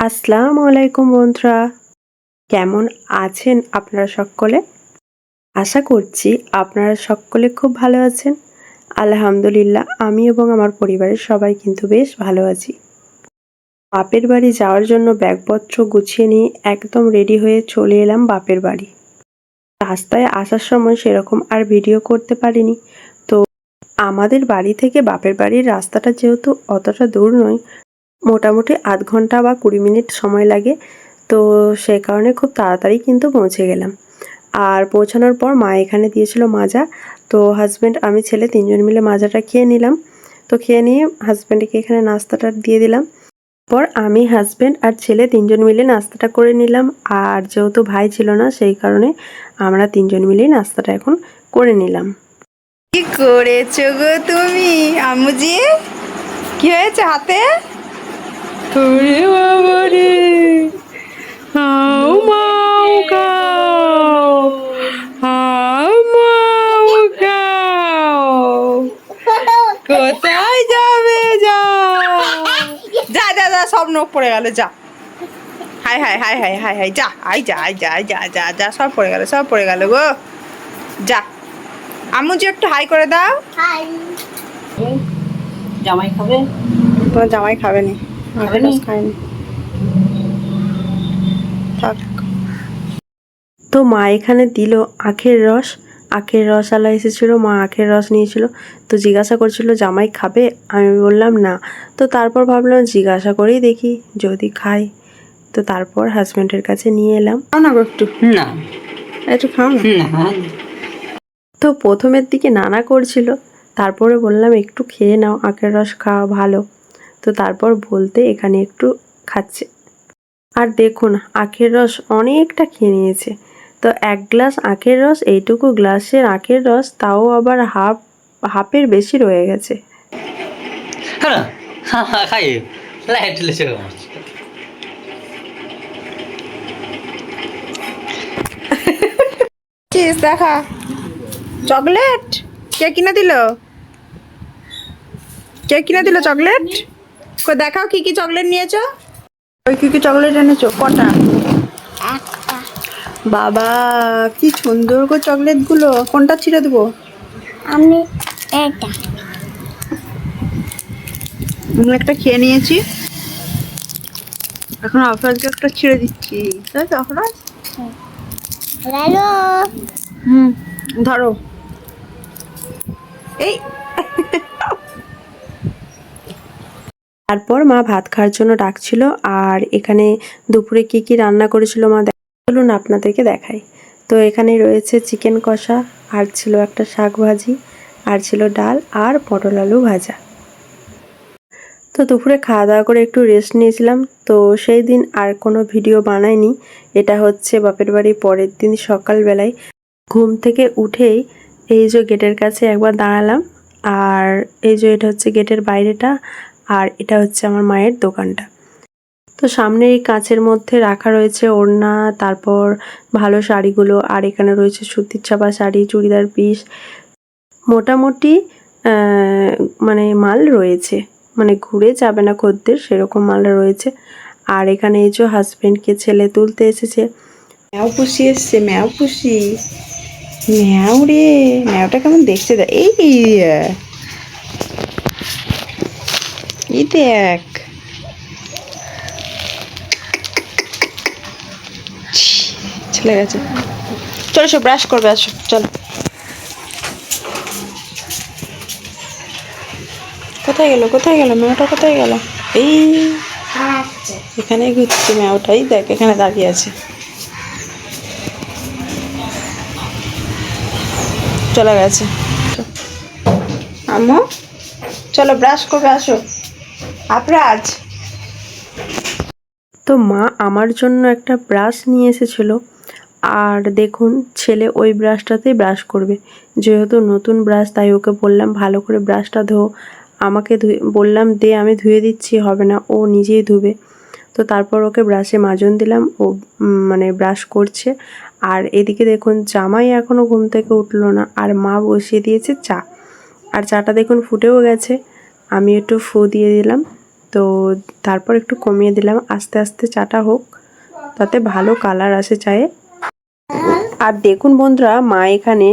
আসসালামু আলাইকুম বন্ধুরা। কেমন আছেন আপনারা সকলে? আশা করছি আপনারা সকলে খুব ভালো আছেন। আলহামদুলিল্লাহ, আমি এবং আমার পরিবারের সবাই কিন্তু বেশ ভালো আছি। বাপের বাড়ি যাওয়ার জন্য ব্যাগপত্র গুছিয়ে নিয়ে একদম রেডি হয়ে চলে এলাম বাপের বাড়ি। রাস্তায় আসার সময় সেরকম আর ভিডিও করতে পারিনি। তো আমাদের বাড়ি থেকে বাপের বাড়ির রাস্তাটা যেহেতু অতটা দূর নয় মোটামুটি আধ ঘণ্টা বা কুড়ি মিনিট সময় লাগে। তো সে কারণে খুব তাড়াতাড়ি কিন্তু পৌঁছে গেলাম। আর পৌঁছানোর পর মা এখানে দিয়েছিল মাজা। তো হাজব্যান্ড আমি ছেলে তিনজন মিলে মাজাটা খেয়ে নিলাম। তো খেয়ে নিয়ে হাজব্যান্ডকে এখানে নাস্তাটা দিয়ে দিলাম। পর আমি হাজব্যান্ড আর ছেলে তিনজন মিলে নাস্তাটা করে নিলাম। আর যেহেতু ভাই ছিল না, সেই কারণে আমরা তিনজন মিলেই নাস্তাটা এখন করে নিলাম। কি করেছ গো তুমি? আমুজি কি হয়েছে হাতে? ওরে বাবা রে হাউ মাউ খাও হাউ মাউ খাও কোথায় যাবে যা? যা যা যা সব নোখ পড়ে গেল যা। হাই হাই হাই হাই হাই হাই যা আই যা আই যা আই যা যা যা সব পড়ে গেল সব পড়ে গেল গো। যা। আম্মু যে একটু হাই করে দাও। জামাই খাবে তোমার জামাই খাবে নি। থাক তো মা এখানে দিল আখের রস। আখের রসালা এসেছিল মা আখের রস নিয়েছিল। তো জিজ্ঞাসা করছিল জামাই খাবে? আমি বললাম না। তো তারপর ভাবলাম জিজ্ঞাসা করেই দেখি যদি খাই তো তারপর হাজব্যান্ডের কাছে নিয়ে এলাম। না একটু। না। একটু খাও না। না। তো প্রথমের দিকে নানা করছিল। তারপরে বললাম একটু খেয়ে নাও আখের রস খাওয়া ভালো। তো তারপর বলতে এখানে একটু খাচ্ছে। আর দেখুন আখের রস অনেকটা খেয়ে নিয়েছে। তো এক গ্লাস আখের রস এইটুকু গ্লাসের আখের রস তাও আবার হাফ হাফের বেশি রয়ে গেছে। হ্যাঁ হ্যাঁ হ্যাঁ খাই। চিজ দেখা। চকলেট? কে কিনে দিল? কে কিনে দিল চকলেট? কই দেখাও কি কি চকলেট নিয়েছো? ওই কি কি চকলেট এনেছো? কটা? বাবা কি সুন্দর গো চকলেটগুলো। কোনটা ছিঁড়ে দেবো? আমি এটা আমি একটা খেয়ে নিয়েছি। এখন আফরাজকে একটা ছিঁড়ে দিচ্ছি। তাই তো হ্যালো। হুম ধরো। এই তারপর মা ভাত খাওয়ার জন্য ডাকছিল, আর এখানে দুপুরে কি কি রান্না করেছিল মা চলুন আপনাদেরকে দেখাই। তো এখানে রয়েছে চিকেন কষা, আর ছিল একটা শাক ভাজি, আর ছিল ডাল, আর পটল আলু ভাজা। তো দুপুরে খাওয়া দাওয়া করে একটু রেস্ট নিয়েছিলাম, তো সেই দিন আর কোনো ভিডিও বানাইনি। এটা হচ্ছে বাপের বাড়ি পরের দিন সকালবেলায়। ঘুম থেকে উঠেই এই যে গেটের কাছে একবার দাঁড়ালাম, আর এই যে এটা হচ্ছে গেটের বাইরেটা আর এটা হচ্ছে আমার মায়ের দোকানটা। তো সামনে এই কাঁচের মধ্যে রাখা রয়েছে ওড়না, তারপর ভালো শাড়িগুলো, আর এখানে রয়েছে সুতির ছাপা শাড়ি, চুড়িদার পিস। মোটামুটি মানে মাল রয়েছে। মানে ঘুরে যাবে না খদ্দের, সেরকম মাল রয়েছে। আর এখানে এই যে হাজবেন্ডকে ছেলে তুলতে এসেছে। ম্যাও পুষি এসছে, ম্যাও পুষি। ম্যাও রে, ম্যাওটা কেমন দেখছে দেখ এই এই দেখ চলে গেছে। চলো সব ব্রাশ করবে আসো চলো। কোথায় গেল কোথায় গেল? ম্যাওটা কোথায় গেল? এই এখানে ঘুরছে ম্যাওটাই দেখ এখানে দাঁড়িয়ে আছে। চলে গেছে। আম্মু চলো ব্রাশ করবে আসো। আপরাজ। তো মা আমার জন্য একটা ব্রাশ নিয়ে এসেছিল। আর দেখুন, ছেলে ওই ব্রাশটাতেই ব্রাশ করবে। যেহেতু নতুন ব্রাশ, তাই ওকে বললাম, ভালো করে ব্রাশটা ধো। আমাকে ধুয়ে, বললাম, দে, আমি ধুয়ে দিচ্ছি, হবে না। ও নিজেই ধুবে। তো তারপর ওকে ব্রাশে মাজন দিলাম। ও মানে ব্রাশ করছে। আর এদিকে দেখুন, জামাই এখনও ঘুম থেকে উঠল না। আর মা বসিয়ে দিয়েছে চা। আর চাটা দেখুন, ফুটেও গেছে। আমি একটু ফু দিয়ে দিলাম। তো তারপর একটু কমিয়ে দিলাম। আস্তে আস্তে চাটা হোক, তাতে ভালো কালার আসে চায়ে। আর দেখুন বন্ধুরা, মা এখানে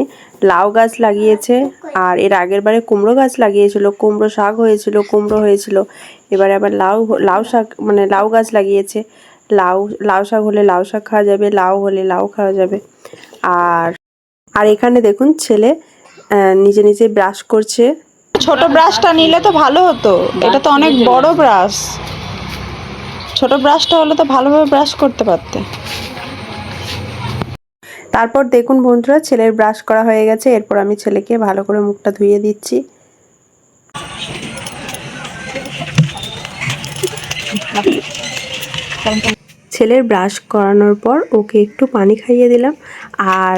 লাউ গাছ লাগিয়েছে, আর এর আগের বারে কুমড়ো গাছ লাগিয়েছিল, কুমড়ো শাক হয়েছিল, কুমড়ো হয়েছিল। এবারে আবার লাউ লাউ শাক মানে লাউ গাছ লাগিয়েছে। লাউ লাউ শাক হলে লাউ শাক খাওয়া যাবে, লাউ হলে লাউ খাওয়া যাবে। আর আর এখানে দেখুন ছেলে নিজে নিজে ব্রাশ করছে। ছোট ব্রাশটা নিলে তো ভালো হতো। এটা তো অনেক বড় ব্রাশ ছোট ব্রাশটা হলে তো ভালোভাবে ব্রাশ করতে পারতে। তারপর দেখুন বন্ধুরা ছেলের ব্রাশ করা হয়ে গেছে। এরপর আমি ছেলেকে ভালো করে মুখটা ধুইয়ে দিচ্ছি। ছেলের ব্রাশ করানোর পর ওকে একটু পানি খাইয়ে দিলাম। আর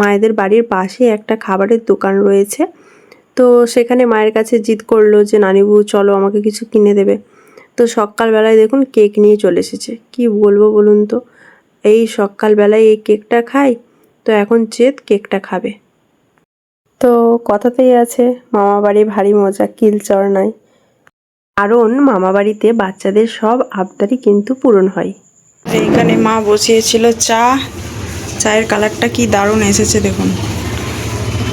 মায়েদের বাড়ির পাশে একটা খাবারের দোকান রয়েছে। তো সেখানে মায়ের কাছে জিদ করল যে নানিবু চলো আমাকে কিছু কিনে দেবে। তো সকালবেলায় দেখুন কেক নিয়ে চলে এসেছে। কি বলব বলুন তো? এই সকালবেলায় এই কেকটা খাই, তো এখন চেত কেকটা খাবে। তো কথাতেই আছে, মামা বাড়ি ভারী মজা কিলচর নাই। কারণ মামা বাড়িতে বাচ্চাদের সব আবদারই কিন্তু পূরণ হয়। এইখানে মা বসিয়েছিল চা। চায়ের কালারটা কি দারুণ এসেছে দেখুন।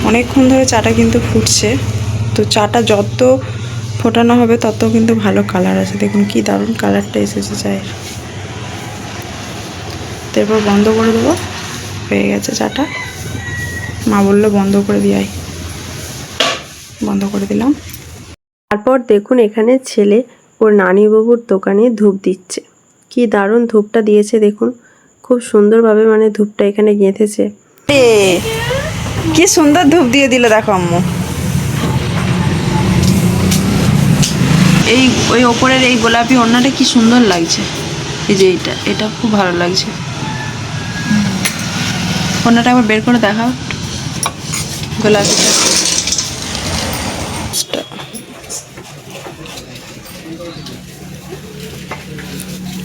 অনেকক্ষণ ধরে চাটা কিন্তু ফুটছে। তো চাটা যত ফোটানো হবে, তত কিন্তু ভালো কালার আছে। দেখুন কি দারুণ কালারটা এসেছে চায়ের। তারপর বন্ধ করে দেবো। হয়ে গেছে চাটা। মা বলল, বন্ধ করে দিয়াই বন্ধ করে দিলাম। তারপর দেখুন এখানে ছেলে ওর নানি বাবুর দোকানে ধূপ দিচ্ছে। কি দারুণ ধূপটা দিয়েছে দেখুন। খুব সুন্দরভাবে মানে ধূপটা এখানে গেঁথেছে। কি সুন্দর ধূপ দিয়ে দিল, দেখো আম্মু। এই, ওই ওপরের এই গোলাপি ওড়নাটা কি সুন্দর লাগছে। এই যে এইটা, এটা খুব ভালো লাগছে। ওড়নাটা একবার বের করে দেখাও। গোলাপিটা।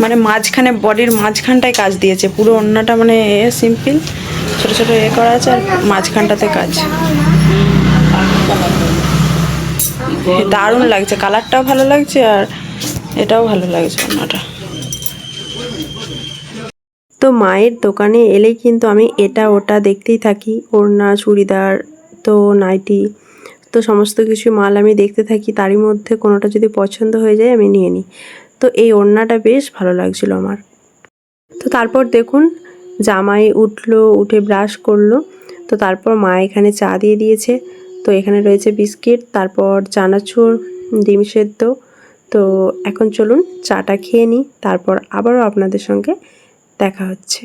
মানে মাঝখানে বডির মাঝখানটায় কাজ দিয়েছে, পুরো অন্যটা মানে সিম্পল ছোট এ করা আছে আর মাঝখানটাতে কাজ। দারুণ লাগছে, কালারটাও ভালো লাগছে আর এটাও ভালো লাগছে অন্যটা। তো মায়ের দোকানে এলেই কিন্তু আমি এটা ওটা দেখতেই থাকি, ওড়না, চুড়িদার, তো নাইটি, তো সমস্ত কিছু মাল আমি দেখতে থাকি, তারই মধ্যে কোনোটা যদি পছন্দ হয়ে যায় আমি নিয়ে নিই। তো এই ওড়নাটা বেশ ভালো লাগছিল আমার। তো তারপর দেখুন জামাই উঠল উঠে ব্রাশ করল। তো তারপর মা এখানে চা দিয়ে দিয়েছে। তো এখানে রয়েছে বিস্কিট তারপর চানাচুর ডিম সেদ্ধ। তো এখন চলুন চাটা খেয়ে নিই তারপর আবারও আপনাদের সঙ্গে দেখা হচ্ছে।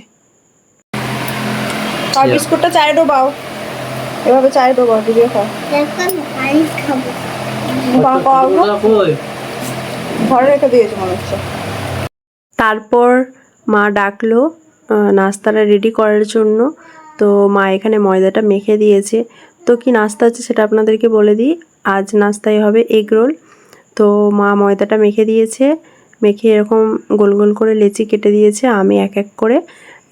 আর বিস্কুটটা চায়ে ডোবাও। এভাবে চায়ে ডোবাও ডুবিয়ে খাও এখন ঘরে রেখে দিয়েছে মনে হচ্ছে। তারপর মা ডাকলো নাস্তাটা রেডি করার জন্য। তো মা এখানে ময়দাটা মেখে দিয়েছে। তো কি নাস্তা আছে সেটা আপনাদেরকে বলে দিই। আজ নাস্তায় হবে এগ রোল তো মা ময়দাটা মেখে দিয়েছে। মেখে এরকম গোল গোল করে লেচি কেটে দিয়েছে। আমি এক এক করে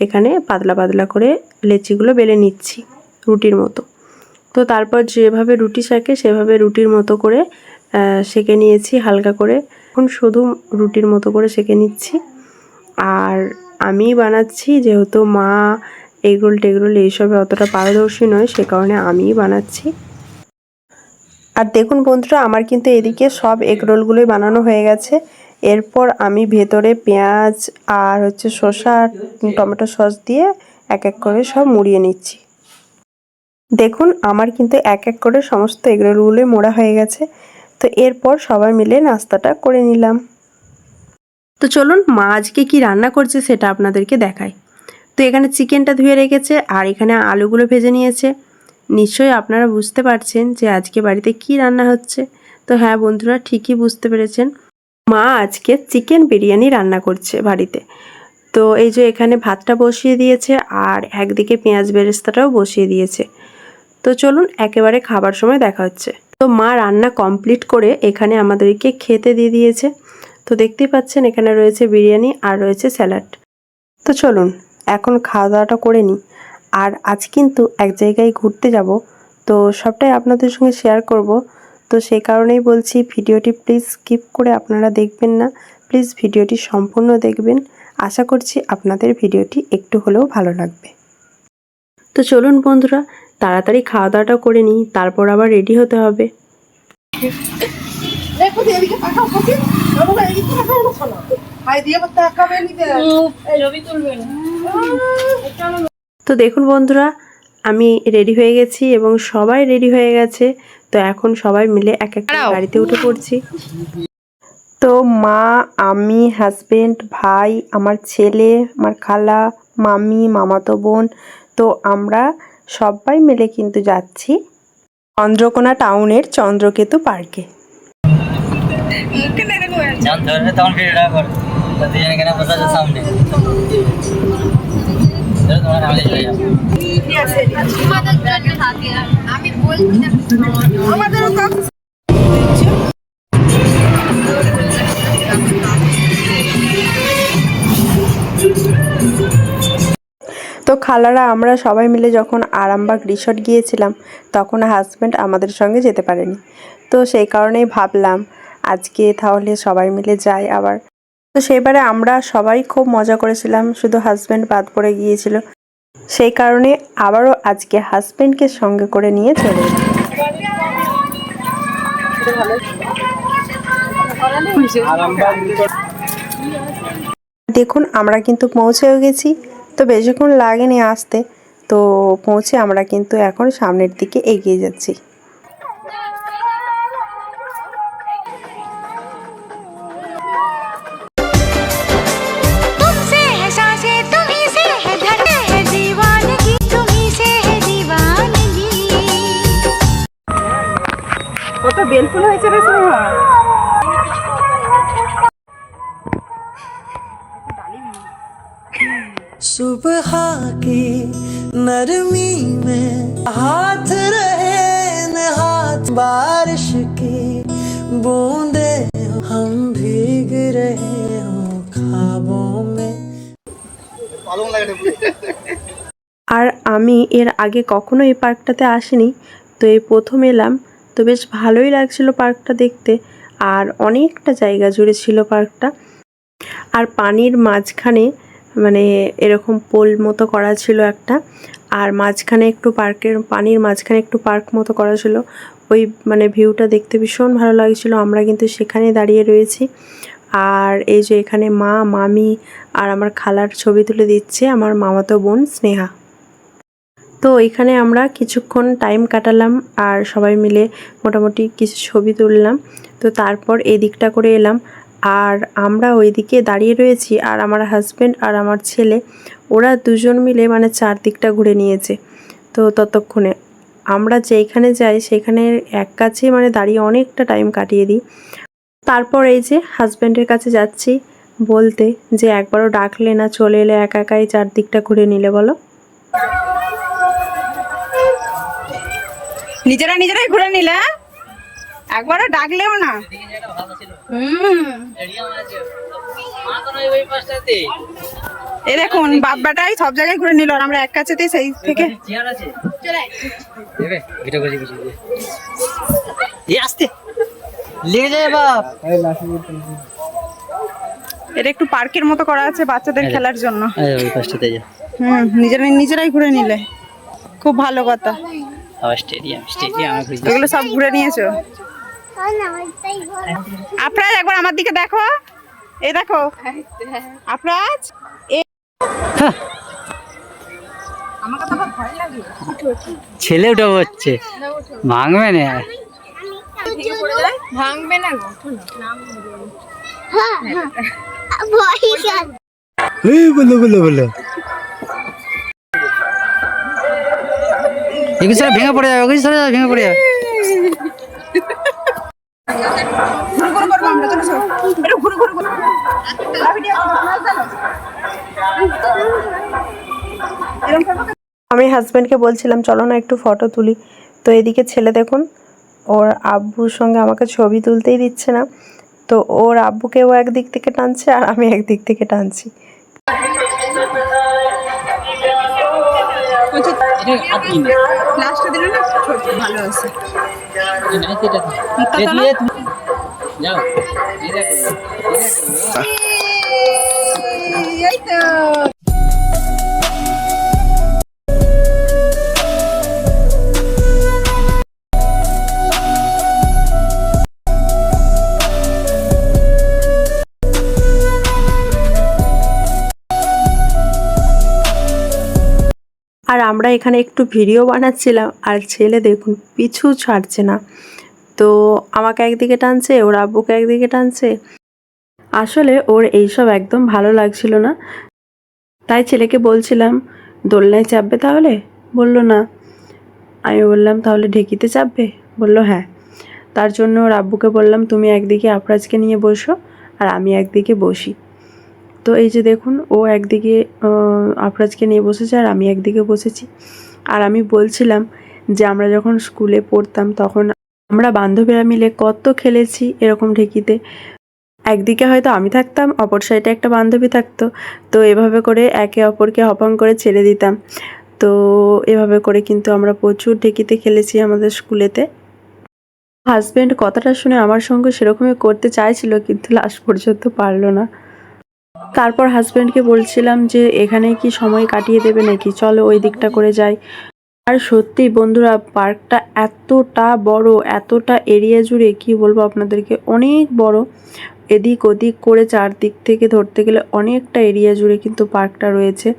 এখানে পাতলা পাতলা করে লেচিগুলো বেলে নিচ্ছি রুটির মতো। তো তারপর যেভাবে রুটি সেকে সেভাবে রুটির মতো করে সেকে নিয়েছি হালকা করে। এখন শুধু রুটির মতো করে সেকে নিচ্ছি। আর আমি বানাচ্ছি, যেহেতু মা এগরোল টেগরোল এইসবে অতটা পারদর্শী নয়, সে কারণে আমিই বানাচ্ছি। আর দেখুন বন্ধুরা, আমার কিন্তু এদিকে সব এগরোলগুলোই বানানো হয়ে গেছে। এরপর আমি ভেতরে পেঁয়াজ আর হচ্ছে শসা টমেটো সস দিয়ে এক এক করে সব মুড়িয়ে নিচ্ছি। দেখুন, আমার কিন্তু এক এক করে সমস্ত এগরোলগুলোই মোড়া হয়ে গেছে। তো এরপর সবাই মিলে নাস্তাটা করে নিলাম। তো চলুন মা আজকে কী রান্না করছে সেটা আপনাদেরকে দেখাই। তো এখানে চিকেনটা ধুয়ে রেখেছে আর এখানে আলুগুলো ভেজে নিয়েছে। নিশ্চয়ই আপনারা বুঝতে পারছেন যে আজকে বাড়িতে কি রান্না হচ্ছে। তো হ্যাঁ বন্ধুরা, ঠিকই বুঝতে পেরেছেন। মা আজকে চিকেন বিরিয়ানি রান্না করছে বাড়িতে। তো এই যে এখানে ভাতটা বসিয়ে দিয়েছে আর একদিকে পেঁয়াজ বেরেস্তাটাও বসিয়ে দিয়েছে। তো চলুন একেবারে খাবার সময় দেখা হচ্ছে। তো মা রান্না কমপ্লিট করে এখানে আমাদেরকে খেতে দিয়ে দিয়েছে। তো দেখতেই পাচ্ছেন, এখানে রয়েছে বিরিয়ানি আর রয়েছে স্যালাড। তো চলুন, এখন খাওয়া দাওয়াটা করে নিই। আর আজ কিন্তু এক জায়গায় ঘুরতে যাব, তো সবটাই আপনাদের সঙ্গে শেয়ার করব। তো সেই কারণেই বলছি, ভিডিওটি প্লিজ স্কিপ করে আপনারা দেখবেন না। প্লিজ ভিডিওটি সম্পূর্ণ দেখবেন। আশা করছি আপনাদের ভিডিওটি একটু হলেও ভালো লাগবে। তো চলুন বন্ধুরা, তাড়াতাড়ি খাওয়া দাওয়াটা করে নিই, তারপর আবার রেডি হতে হবে। তো দেখুন বন্ধুরা আমি রেডি হয়ে গেছি এবং সবাই রেডি হয়ে গেছে। তো এখন সবাই মিলে এক একটা দাঁড়াও। গাড়িতে উঠে পড়ছি। তো মা আমি হাজবেন্ড ভাই আমার ছেলে আমার খালা মামি মামাতো বোন তো আমরা সবাই মিলে কিন্তু যাচ্ছি চন্দ্রকোনা টাউনের চন্দ্রকেতু পার্কে যখন ধরবে তখন ভিডিওটা কর। তো দুজনে কেন বসে আছে সামনে। তোমার সামনে চলে যাও আমি বলছি না তো খালারা আমরা সবাই মিলে যখন আরামবাগ রিসর্ট গিয়েছিলাম তখন হাজব্যান্ড আমাদের সঙ্গে যেতে পারেনি। তো সেই কারণেই ভাবলাম আজকে তাহলে সবাই মিলে যাই আবার। তো সেবারে আমরা সবাই খুব মজা করেছিলাম, শুধু হাজব্যান্ড বাদ পড়ে গিয়েছিল। সেই কারণে আবারও আজকে হাজব্যান্ডকে সঙ্গে করে নিয়ে চলে দেখুন, আমরা কিন্তু পৌঁছেও গেছি। তো বেশিক্ষণ লাগেনি আসতে। তো পৌঁছে আমরা কিন্তু এখন সামনের দিকে এগিয়ে যাচ্ছি। বেলফুল হয়েছে রে সোমা सुबह की नरमी में हाथ रहे न हाथ बारिश की बूंदे हम भीग रहे हो ख्वाबों में আর আমি এর আগে কখনো এই পার্কটাতে আসিনি তো এই প্রথম এলাম তো বেশ ভালোই লাগছিল পার্কটা দেখতে। আর অনেকটা জায়গা জুড়ে ছিল পার্কটা। আর পানির মাঝখানে মানে এরকম পোল মতো করা ছিল একটা। আর মাঝখানে একটু পার্কের, পানির মাঝখানে একটু পার্ক মতো করা ছিল। ওই মানে ভিউটা দেখতে ভীষণ ভালো লাগছিল। আমরা কিন্তু সেখানে দাঁড়িয়ে রয়েছি। আর এই যে এখানে মা, মামি আর আমার খালার ছবি তুলে দিচ্ছে আমার মামাতো বোন স্নেহা। তো এখানে আমরা কিছুক্ষণ টাইম কাটালাম আর সবাই মিলে মোটামুটি কিছু ছবি তুললাম। তো তারপর এই দিকটা করে এলাম। আর আমরা ওইদিকে দাঁড়িয়ে রয়েছি আর আমার হাজব্যান্ড আর আমার ছেলে, ওরা দুজন মিলে মানে চারদিকটা ঘুরে নিয়েছে। তো ততক্ষণে আমরা যেইখানে যাই সেখানে এক কাছে মানে দাঁড়িয়ে অনেকটা টাইম কাটিয়ে দিই। তারপর এই যে হাজব্যান্ডের কাছে যাচ্ছি বলতে যে একবারও ডাকলে না, চলে এলে একা একাই চারদিকটা ঘুরে নিলে বলো? নিজেরা নিজেরাই ঘুরে নিলে হ্যাঁ? একবারও ডাকলেও না। এ দেখুন বাপ বেটাই সব জায়গায় ঘুরে নিল আর আমরা এক কাছেতেই সেই থেকে আসতে। এটা একটু পার্কের মতো করা আছে বাচ্চাদের খেলার জন্য। হুম নিজেরাই নিজেরাই ঘুরে নিলে। খুব ভালো কথা। আবার স্টেডিয়াম স্টেডিয়াম এগুলো সব ঘুরে নিয়েছো? না আপনার একবার আমার দিকে দেখো। এই দেখো। আপনার ছেলে উঠে হচ্ছে ভাঙবে না। ভয় গেল এই বলো বলো বলো। এগুলো সব ভেঙে পড়ে যাবে ভেঙে পড়ে যাবে। আমি হাজব্যান্ডকে বলছিলাম, চলো না, একটু ফটো তুলি। তো এদিকে ছেলে দেখুন, ওর আব্বুর সঙ্গে আমাকে ছবি তুলতেই দিচ্ছে না। তো ওর আব্বুকে ও একদিক থেকে টানছে আর আমি একদিক থেকে টানছি। এটা হাত দিন লাস্টটা দিলে না ভালো আছে। না সেটা তো দিয়ে যাও। এই দেখো এই দেখো। এই তো। আমরা এখানে একটু ভিডিও বানাচ্ছিলাম, আর ছেলে দেখুন পিছু ছাড়ছে না। তো আমাকে একদিকে টানছে, ওর আব্বুকে একদিকে টানছে। আসলে ওর এইসব একদম ভালো লাগছিল না। তাই ছেলেকে বলছিলাম, দোলনায় চাপবে তাহলে? বলল, না। আমি বললাম, তাহলে ঢেকিতে চাপবে? বলল হ্যাঁ। তার জন্য ওর আব্বুকে বললাম, তুমি একদিকে আপরাজকে নিয়ে বসো, আর আমি একদিকে বসি। তো এই যে দেখুন, ও একদিকে আফরাজকে নিয়ে বসেছে আর আমি একদিকে বসেছি। আর আমি বলছিলাম যে আমরা যখন স্কুলে পড়তাম তখন আমরা বান্ধবীরা মিলে কত খেলেছি এরকম ঢেকিতে। একদিকে হয়তো আমি থাকতাম, অপর সাইডে একটা বান্ধবী থাকতো। তো এভাবে করে একে অপরকে হপং করে ছেড়ে দিতাম। তো এভাবে করে কিন্তু আমরা প্রচুর ঢেকিতে খেলেছি আমাদের স্কুলেতে। হাজব্যান্ড কথাটা শুনে আমার সঙ্গে সেরকমই করতে চাইছিল, কিন্তু লাস্ট পর্যন্ত পারল না। তারপর হাজব্যান্ডকে বলছিলাম যে, এখানে কি সময় কাটিয়ে দেবে নাকি? চলো ওই দিকটা করে যাই। আর সত্যি বন্ধুরা, পার্কটা এতটা বড়, এতটা এরিয়া জুড়ে, কি বলব আপনাদেরকে, অনেক বড়। এদিক ওদিক করে চারদিক থেকে ধরতে গেলে অনেকটা এরিয়া জুড়ে কিন্তু পার্কটা রয়েছে।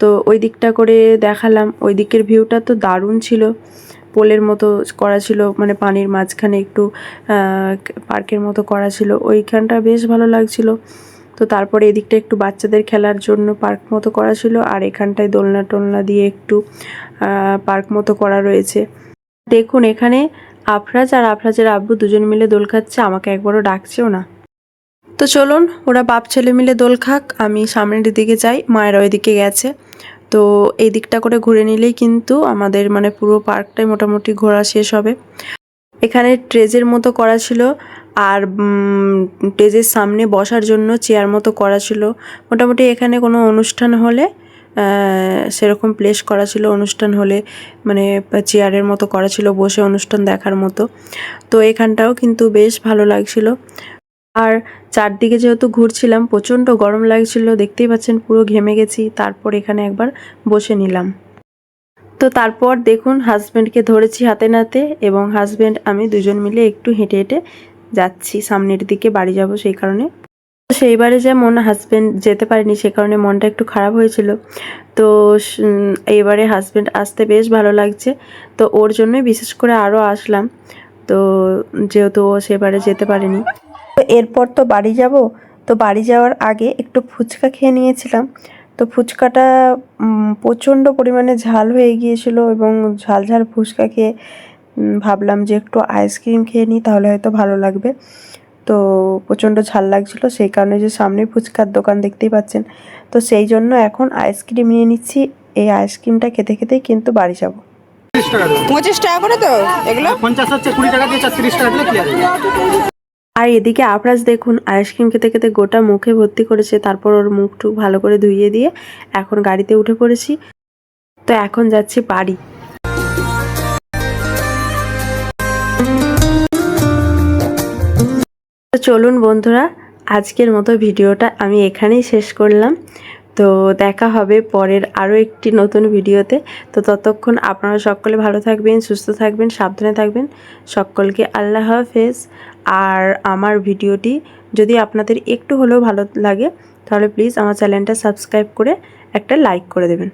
তো ওই দিকটা করে দেখালাম। ওই দিকের ভিউটা তো দারুণ ছিল। পোলের মতো করা ছিল মানে পানির মাঝখানে একটু পার্কের মতো করা ছিল। ওইখানটা বেশ ভালো লাগছিল। তো তারপরে এদিকটা একটু বাচ্চাদের খেলার জন্য পার্ক মতো করা ছিল আর এখানটায় দোলনা টোলনা দিয়ে একটু পার্ক মতো করা রয়েছে। দেখুন এখানে আফরাজ আর আফরাজের আব্বু দুজন মিলে দোল খাচ্ছে, আমাকে একবারও ডাকছেও না। তো চলুন, ওরা বাপ ছেলে মিলে দোল খাক, আমি সামনের দিকে যাই, মায়েরা ওইদিকে গেছে। তো এই দিকটা করে ঘুরে নিলেই কিন্তু আমাদের মানে পুরো পার্কটাই মোটামুটি ঘোরা শেষ হবে। এখানে ট্রেজের মতো করা ছিল আর স্টেজের সামনে বসার জন্য চেয়ার মতো করা ছিল। মোটামুটি এখানে কোনো অনুষ্ঠান হলে সেরকম প্লেস করা ছিল, অনুষ্ঠান হলে মানে চেয়ারের মতো করা ছিল, বসে অনুষ্ঠান দেখার মতো। তো এখানটাও কিন্তু বেশ ভালো লাগছিল। আর চারদিকে যেহেতু ঘুরছিলাম, প্রচণ্ড গরম লাগছিল, দেখতেই পাচ্ছেন পুরো ঘেমে গেছি, তারপর এখানে একবার বসে নিলাম। তো তারপর দেখুন হাজব্যান্ডকে ধরেছি হাতে নাতে এবং হাজব্যান্ড আমি দুজন মিলে একটু হেঁটে হেঁটে যাচ্ছি। সামনের দিকে বাড়ি যাব সেই কারণে। তো সেইবারে যেমন হাজব্যান্ড যেতে পারেনি, সে কারণে মনটা একটু খারাপ হয়েছিল। তো এইবারে হাজব্যান্ড আসতে বেশ ভালো লাগছে। তো ওর জন্যই বিশেষ করে আরও আসলাম। তো যেহেতু ও সেবারে যেতে পারেনি। তো এরপর তো বাড়ি যাব। তো বাড়ি যাওয়ার আগে একটু ফুচকা খেয়ে নিয়েছিলাম। তো ফুচকাটা প্রচণ্ড পরিমাণে ঝাল হয়ে গিয়েছিল এবং ঝাল ঝাল ফুচকা খেয়ে ভাবলাম যে একটু আইসক্রিম খেয়ে নিই তাহলে হয়তো ভালো লাগবে। তো প্রচণ্ড ঝাল লাগছিল সেই কারণে যে সামনে ফুচকার দোকান দেখতেই পাচ্ছেন। তো সেই জন্য এখন আইসক্রিম নিয়ে নিচ্ছি এই আইসক্রিমটা খেতে খেতেই কিন্তু বাড়ি যাব। পঁচিশ টাকা করে। তো? এগুলো? পঞ্চাশ হচ্ছে কুড়ি টাকা দিয়ে তিরিশ টাকা দিলে আর এদিকে আফরাজ দেখুন আইসক্রিম খেতে খেতে গোটা মুখে ভর্তি করেছে, তারপর ওর মুখটুক ভালো করে ধুইয়ে দিয়ে এখন গাড়িতে উঠে পড়েছি। তো এখন যাচ্ছি বাড়ি। চলুন বন্ধুরা, আজকের মতো ভিডিওটা আমি এখানেই শেষ করলাম। তো দেখা হবে পরের আরও একটি নতুন ভিডিওতে। তো ততক্ষণ আপনারা সকলে ভালো থাকবেন, সুস্থ থাকবেন, সাবধানে থাকবেন। সকলকে আল্লাহ হাফেজ। আর আমার ভিডিওটি যদি আপনাদের একটু হলেও ভালো লাগে, তাহলে প্লিজ আমার চ্যানেলটা সাবস্ক্রাইব করে একটা লাইক করে দেবেন।